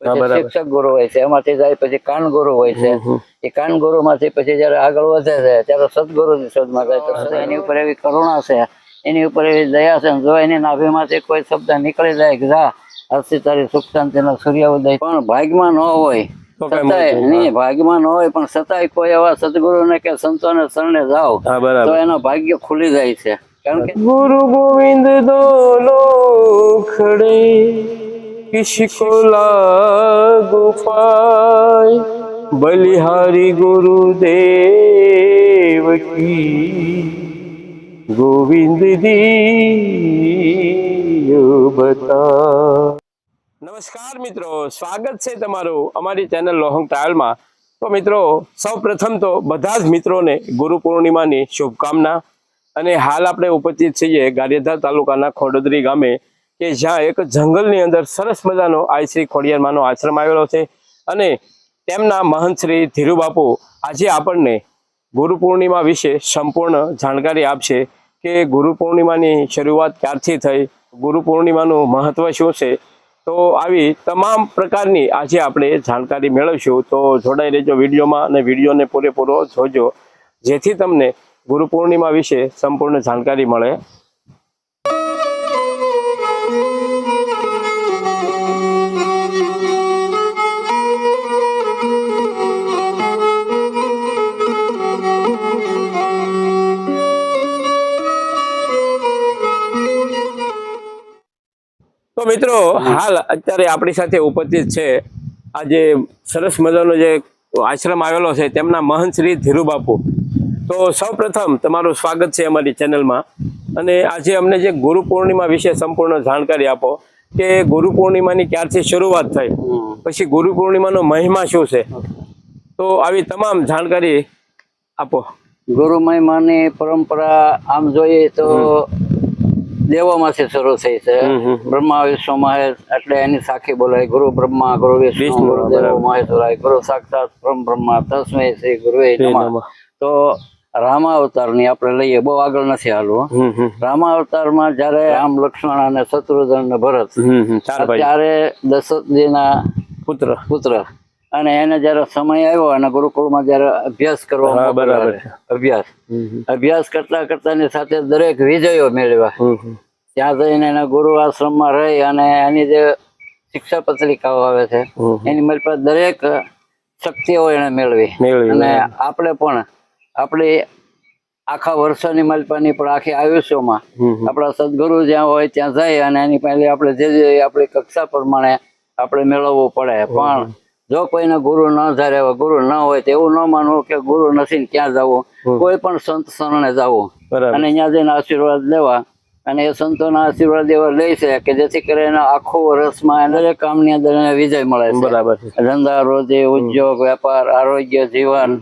શિક્ષક ગુરુ હોય છે એમાંથી જાય પછી કાન ગુરુ હોય છે. એ કાન ગુરુ માંથી પછી જયારે આગળ વધે છે ત્યારે સદગુરુ ની શોધમાં જાય એની ઉપર એવી કરુણા છે એની ઉપર એવી દયા છે જો એની નાભીમાંથી કોઈ શબ્દ નીકળી જાય જા હસી તારી સુખ શાંતિ નો સૂર્યોદય. પણ ભાગ્યમાં ન હોય છતાંય નહીં ભાગમાં ન હોય પણ છતાંય કોઈ એવા સદગુરુ ને કે સંતો ને શરણે જાઓ તો એનો ભાગ્ય ખુલી જાય છે. કારણ કે ગુરુ ગોવિંદ દો લો ખડે. કિશકોલા ગુફાય બલિહારી ગુરુદેવ કી ગોવિંદ બતા નમસ્કાર મિત્રો સ્વાગત છે તમારું અમારી ચેનલ લોહંગ ટ્રાવેલમાં તો મિત્રો સૌ પ્રથમ તો બધા જ મિત્રોને ગુરુ પૂર્ણિમાની શુભકામના અને હાલ આપણે ઉપસ્થિત છીએ ગારિયાધાર તાલુકાના ખોડોદરી ગામે કે જ્યાં એક જંગલની અંદર સરસ મજાનો આઈ શ્રી ખોડિયારમાંનો આશ્રમ આવેલો છે. અને તેમના મહંત શ્રી ધીરુબાપુ આજે આપણને ગુરુ પૂર્ણિમા વિશે સંપૂર્ણ જાણકારી આપશે કે ગુરુ પૂર્ણિમાની શરૂઆત ક્યારથી થઈ, ગુરુ પૂર્ણિમાનું મહત્વ શું છે? તો આવી તમામ પ્રકારની આજે આપણે જાણકારી મેળવશું. તો જોડાઈ રહેજો વિડીયોમાં અને વિડીયોને પૂરેપૂરો જોજો. જેથી તમને ગુરુ પૂર્ણિમા વિશે સંપૂર્ણ જાણકારી મળે. મિત્રો હાલ અત્યારે આપણી સાથે ઉપસ્થિત છે આજે સરસ મજાનો જે આશ્રમ આવેલો છે તેમના મહંત શ્રી ધીરુબાપુ. તો સૌ પ્રથમ તમારું સ્વાગત છે અમારી ચેનલમાં. અને આજે અમને જે ગુરુ પૂર્ણિમા વિશે સંપૂર્ણ જાણકારી આપો કે ગુરુ પૂર્ણિમાની ક્યારથી શરૂઆત થઈ? પછી ગુરુ પૂર્ણિમાનો મહિમા શું છે? તો આવી તમામ જાણકારી આપો. ગુરુ મહિમાની પરંપરા આમ જોઈએ તો દેવોમાંથી શરૂ થઈ છે. હમ હમ. બ્રહ્મા વિષ્ણુ મહેશ એટલે એની સાખી બોલાય ગુરુ બ્રહ્મા ગુરુ વિષ્ણુ ગુરુ દેવો. મહેશ્વરાય ગુરુ સાક્ષાત પરમ બ્રહ્મા તસ્મૈ શ્રી ગુરુએ નમઃ. તો રામા અવતારની આપણે લઈએ બહુ આગળ નથી હાલવું. હમમાં જયારે રામ લક્ષ્મણ અને શત્રુઘ્ન ને ભરત ત્યારે દશરથજી દશરથજીના પુત્ર. પુત્ર. અને એને જયારે સમય આવ્યો અને ગુરુકુળમાં જયારે અભ્યાસ કરવા બરાબર. અભ્યાસ. અભ્યાસ કરતા કરતા સાથે દરેક વિજયો મેળવ્યા. ત્યાં જઈને એના ગુરુ આશ્રમમાં રહી અને એની જે શિક્ષા પત્રિકાઓ આવે છે એની મારી પાસે દરેક શક્તિઓ એને મેળવી. અને આપણે પણ આપણી આખા વર્ષોની મલપાની પણ આખી આયુષ્યોમાં આપણા સદગુરુ જ્યાં હોય ત્યાં જઈ અને એની પહેલી આપણે જે જે આપણી કક્ષા પ્રમાણે આપણે મેળવવું પડે. પણ જો કોઈને ગુરુ ન ધારે ગુરુ ન હોય તો એવું ન માનવું કે ગુરુ નથી ક્યાં જવું? કોઈ પણ સંત શરણે જવું. અને અહીંયા જઈને આશીર્વાદ લેવા. અને એ સંતોના આશીર્વાદ એવા લે છે કે જેથી કરીને આખો વર્ષમાં દરેક કામની અંદર એને વિજય મળે છે. બરાબર ધંધા રોજી ઉદ્યોગ વેપાર આરોગ્ય જીવન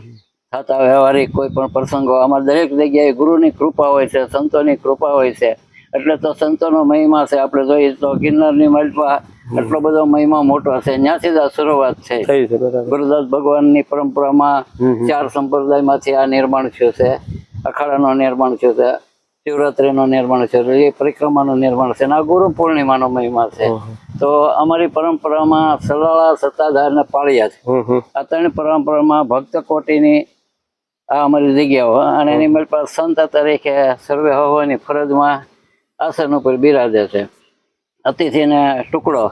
થતા વ્યવહારિક કોઈ પણ પ્રસંગો. આમાં દરેક જગ્યાએ ગુરુની કૃપા હોય છે સંતોની કૃપા હોય છે. એટલે તો સંતોનો મહિમા છે. આપણે જોઈએ તો ગિરનારની માલપા એટલો બધો મહિમા મોટો છે. ત્યાંથી જ આ શરૂઆત છે. ગુરુદાસ ભગવાનની પરંપરામાં ચાર સંપ્રદાયમાંથી આ નિર્માણ થયું છે. અખાડાનું નિર્માણ થયું છે. શિવરાત્રીનું નિર્માણ છે. એ પરિક્રમાનું નિર્માણ છે. અને આ ગુરુ પૂર્ણિમાનો મહિમા છે. તો અમારી પરંપરામાં સલાળા સત્તાધાર ને પાળ્યા છે. આ ત્રણ પરંપરામાં ભક્ત કોટીની આ અમારી જગ્યાઓ અને એની મારી પાસે સંત તરીકે સર્વે હોવાની ફરજમાં આસન ઉપર બિરાજે છે. અતિથિને ટુકડો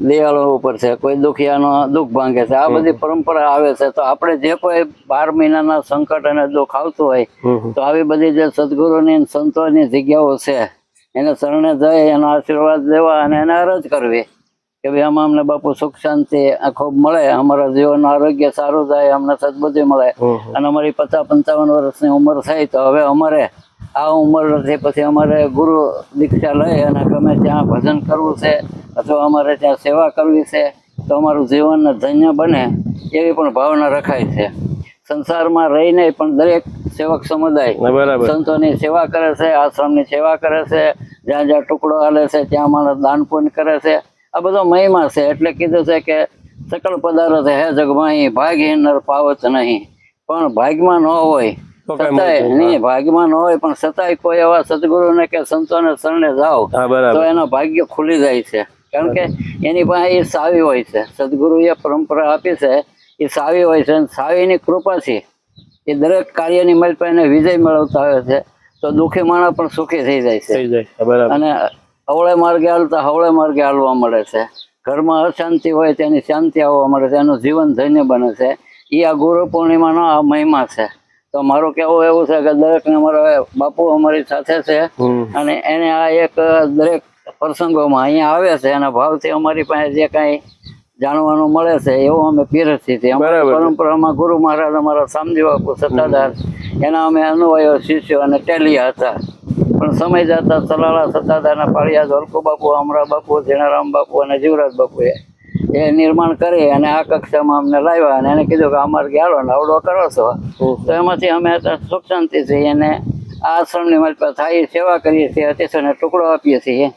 દિવાળો ઉપર છે કોઈ દુખિયાનો દુઃખ ભાંગે છે. આ બધી પરંપરા આવે છે. તો આપણે જે કોઈ બાર મહિનાના સંકટ અને દુઃખ આવતું હોય તો આવી બધી જે સદગુરુની સંતોની જગ્યાઓ છે એને શરણે જઈ એનો આશીર્વાદ લેવા અને એને અરજ કરવી કે ભાઈ આમાં અમને બાપુ સુખ શાંતિ ખૂબ મળે અમારા જીવનનું આરોગ્ય સારું થાય અમને સદબુદ્ધિ મળે. અને અમારી પચાસ પંચાવન વર્ષની ઉંમર થાય તો હવે અમારે આ ઉંમર નથી પછી અમારે ગુરુ દીક્ષા લઈ અને ગમે ત્યાં ભજન કરવું છે અથવા અમારે ત્યાં સેવા કરવી છે તો અમારું જીવન ધન્ય બને એવી પણ ભાવના રખાય છે. સંસારમાં રહીને પણ દરેક સેવક સમુદાય સંતોની સેવા કરે છે આશ્રમની સેવા કરે છે જ્યાં જ્યાં ટુકડો હાલે છે ત્યાં માણસ દાન પૂન કરે છે. આ બધો મહિમા છે એટલે કીધું છે કે સકળ પદાર્થ હે જગમાહી ભાગહીન નર પાવત નહીં. પણ ભાગમાં ન હોય તો કઈ છતાંય મળતું નહીં ભાગમાં ન હોય પણ છતાંય કોઈ એવા સદગુરુને કે સંતોને શરણે જાઓ તો એનો ભાગ્ય ખુલી જાય છે. કારણ કે એની પાસે એ સાવી હોય છે. સદગુરુએ પરંપરા આપી છે એ સાવી હોય છે અને સાવીની કૃપાથી એ દરેક કાર્યની મલ પર એને વિજય મેળવતા હોય છે. તો દુઃખી માણસ પણ સુખી થઈ જાય છે. અને હવળે માર્ગે હાલતા હવળે માર્ગે હાલવા મળે છે. ઘરમાં અશાંતિ હોય તેની શાંતિ આવવા મળે છે. એનું જીવન ધન્ય બને છે. એ આ ગુરુ પૂર્ણિમાનો આ મહિમા છે. તો મારું કેવો એવું છે કે દરેકને અમારા બાપુ અમારી સાથે છે. અને એને આ એક દરેક પ્રસંગોમાં અહીંયા આવે છે અને ભાવથી અમારી પાસે જે કાંઈ જાણવાનું મળે છે એવું અમે પીરસી અમારી પરંપરામાં ગુરુ મહારાજ અમારા સામજી બાપુ સત્તાધાર. એના અમે અનુવાયો શિષ્યો અને ટેલિયા હતા. પણ સમય જતા સલાલા સત્તાધારના પાળિયા ધોલકો બાપુ અમરા બાપુ જીણારામ બાપુ અને જીવરાજ બાપુએ એ નિર્માણ કરી અને આ કક્ષામાં અમને લાવ્યા અને એને કીધું કે અમારે ગયાલો નવડો કરો છો. તો એમાંથી અમે સુખ શાંતિથી એને આ આશ્રમની મદદ થાય સેવા કરીએ છીએ અતિશયને ટુકડો આપીએ છીએ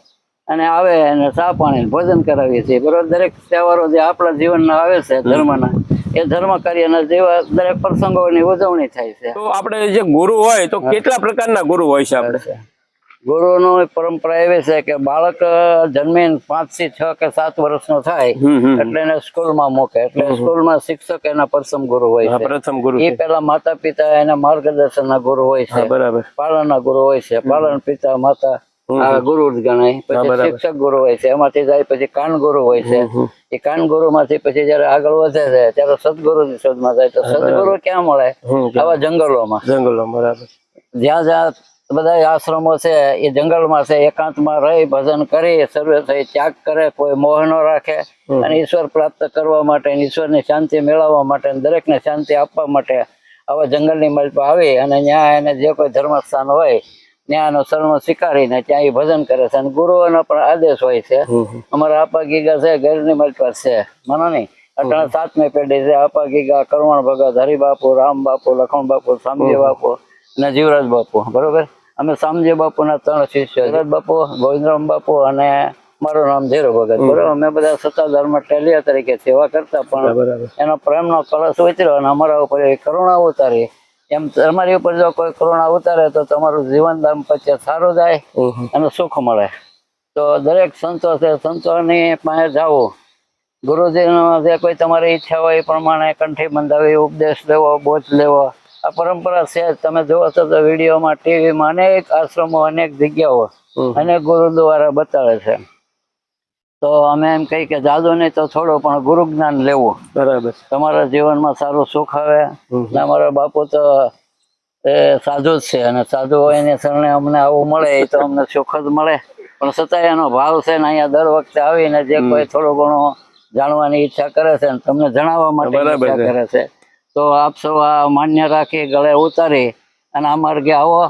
અને આવે અને ચા પાણી ભોજન કરાવીએ છીએ. બરોબર દરેક તહેવારો જે આપણા જીવનના આવે છે ધર્મના એ ધર્મ કાર્યના જેવા દરેક પ્રસંગોની ઉજવણી થાય છે. તો આપણે જે ગુરુ હોય તો કેટલા પ્રકારના ગુરુ હોય છે આપણે? ગુરુનો પરંપરા એવી છે કે બાળક જન્મીને પાંચથી છ કે સાત વર્ષનો થાય એટલે એને સ્કૂલમાં મૂકે. એટલે સ્કૂલમાં શિક્ષક એના પ્રથમ ગુરુ હોય છે. પ્રથમ ગુરુ એ પેલા માતા પિતા એના માર્ગદર્શનના ગુરુ હોય છે. બરાબર. પાલનના ગુરુ હોય છે. પાલન પિતા માતા ગુરુ ગણાય. પછી શિક્ષક ગુરુ હોય છે. એમાંથી જાય પછી કાન ગુરુ હોય છે. એ કાન ગુરુ માંથી પછી જયારે આગળ વધે છે ત્યારે સદગુરુ ની શોધમાં જાય. તો સદગુરુ ક્યાં મળે? આવા જંગલોમાં. જંગલો બરાબર. જ્યાં જ્યાં બધા આશ્રમો છે એ જંગલમાં છે એકાંતમાં રહી ભજન કરી સર્વે થઈ ત્યાગ કરે કોઈ મોહ ન રાખે. અને ઈશ્વર પ્રાપ્ત કરવા માટે ઈશ્વરની શાંતિ મેળવવા માટે દરેકને શાંતિ આપવા માટે આવા જંગલની પર આવી અને ત્યાં એને જે કોઈ ધર્મસ્થાન હોય ત્યાં શરણ સ્વીકારીને ત્યાં એ ભજન કરે છે. અને ગુરુઓનો પણ આદેશ હોય છે. અમારા આપા ગીગા છે ઘરની મલ પર છે. માનો નહીં અટાણે સાતમી પેઢી છે આપા ગીગા કરવણ ભગત હરિબાપુ રામ બાપુ લખણ બાપુ સ્વામી બાપુ અને જીવરાજ બાપુ. બરોબર? અમે શામજી બાપુના ત્રણ શિષ્ય જીવરાજ બાપુ ગોવિંદરામ બાપુ અને મારું નામ ધીરુ ભગત. બરોબર? અમે બધા સત્તાધારમાં ટેલિયા તરીકે સેવા કરતા પણ એનો પ્રેમનો કળશ ઉતર્યો અને અમારા ઉપર કરુણા ઉતારી. એમ તમારી ઉપર જો કોઈ કરુણા ઉતારે તો તમારું જીવન દાંપત્ય સારું જાય અને સુખ મળે. તો દરેક સંતો છે સંતોની પાસે જવું ગુરુજીનો જે કોઈ તમારી ઈચ્છા હોય એ પ્રમાણે કંઠી બંધાવી ઉપદેશ લેવો બોધ લેવો. આ પરંપરા છે. તમે જોવો છો તો વિડીયોમાં ટીવીમાં અનેક આશ્રમો અનેક જગ્યાઓ અનેક ગુરુદ્વારા બતાવે છે. તો અમે એમ કહી કે જાદુ નહીં તો થોડું પણ ગુરુ જ્ઞાન લેવું. બરાબર. તમારા જીવનમાં સારું સુખ આવે. અમારા બાપુ તો એ સાધુ જ છે અને સાધુ હોય એને શરણે અમને આવું મળે એ તો અમને સુખ જ મળે. પણ છતાંય એનો ભાવ છે ને અહીંયા દર વખતે આવીને જે કોઈ થોડું ઘણું જાણવાની ઈચ્છા કરે છે ને તમને જણાવવા માટે ઈચ્છા કરે છે. તો આપ સૌ આ માન્ય રાખી ગળે ઉતારી અને આ માર્ગે આવો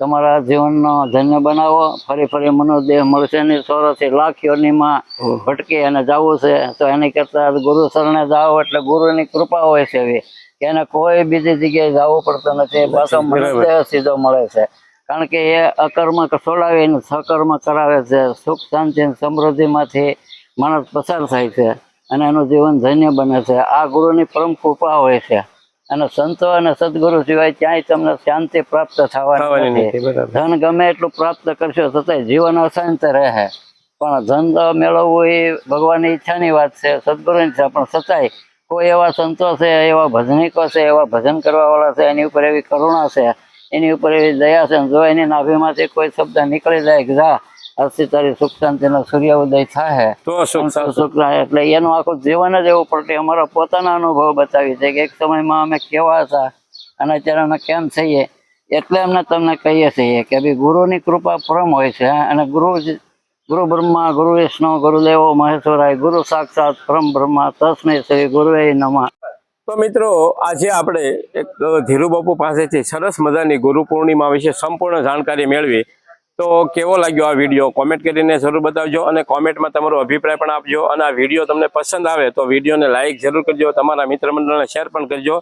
તમારા જીવનનો ધન્ય બનાવો. ફરી ફરી મનોદેહ મળશે નહીં સોરસી લાખ યોનીમાં ભટકી અને જવું છે. તો એની કરતાં ગુરુ શરણે જાઓ એટલે ગુરુની કૃપા હોય છે એવી. એને કોઈ બીજી જગ્યાએ જવું પડતું નથી. પાછો મનુષ્ય સીધો મળે છે. કારણ કે એ અકર્મ છોડાવીને સકર્મ કરાવે છે. સુખ શાંતિ સમૃદ્ધિમાંથી માણસ પસાર થાય છે. અને એનું જીવન ધન્ય બને છે. આ ગુરુની પરમ કૃપા હોય છે. અને સંતો અને સદગુરુ સિવાય ક્યાંય તમને શાંતિ પ્રાપ્ત થવાની નથી. ધન ગમે એટલું પ્રાપ્ત કરશો છતાંય જીવન અશાંત રહે. પણ ધન તો મેળવવું એ ભગવાનની ઈચ્છાની વાત છે સદગુરુની છે પણ છતાંય કોઈ એવા સંતો છે એવા ભજનિકો છે એવા ભજન કરવા વાળા છે એની ઉપર એવી કરુણા છે એની ઉપર એવી દયા છે. જો એની નાભીમાંથી કોઈ શબ્દ નીકળી જાય કે જા આજથી તારી સુખ શાંતિનો સૂર્ય ઉદય થાય તો સુખ એટલે એનું આખું જીવન જ એવું પડે અમારા પોતાના અનુભવ બતાવી છે કે એક સમયમાં અમે કેવા હતા અને અત્યારે અમે કેમ થઈએ એટલે અમને તમને કહીએ છીએ કે ભાઈ ગુરુની કૃપા પરમ હોય છે અને ગુરુ ગુરુ બ્રહ્મા ગુરુ વિષ્ણુ ગુરુદેવો મહેશ્વરાય ગુરુ સાક્ષાત પરમ બ્રહ્મા તસ્મૈ શ્રી ગુરુએ નમઃ. તો મિત્રો આજે આપણે એક ધીરુ બાપુ પાસેથી સરસ મજાની ગુરુ પૂર્ણિમા વિશે સંપૂર્ણ જાણકારી મેળવી. તો કેવો લાગ્યો આ વીડિયો કોમેન્ટ કરીને જરૂર બતાવજો અને કોમેન્ટમાં તમારો અભિપ્રાય પણ આપજો અને આ વીડિયો તમને પસંદ આવે તો વિડીયોને લાઇક જરૂર કરજો, તમારા મિત્ર મંડળને શેર પણ કરજો,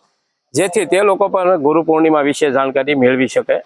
જેથી તે લોકો પણ ગુરુ પૂર્ણિમા વિશે જાણકારી મેળવી શકે.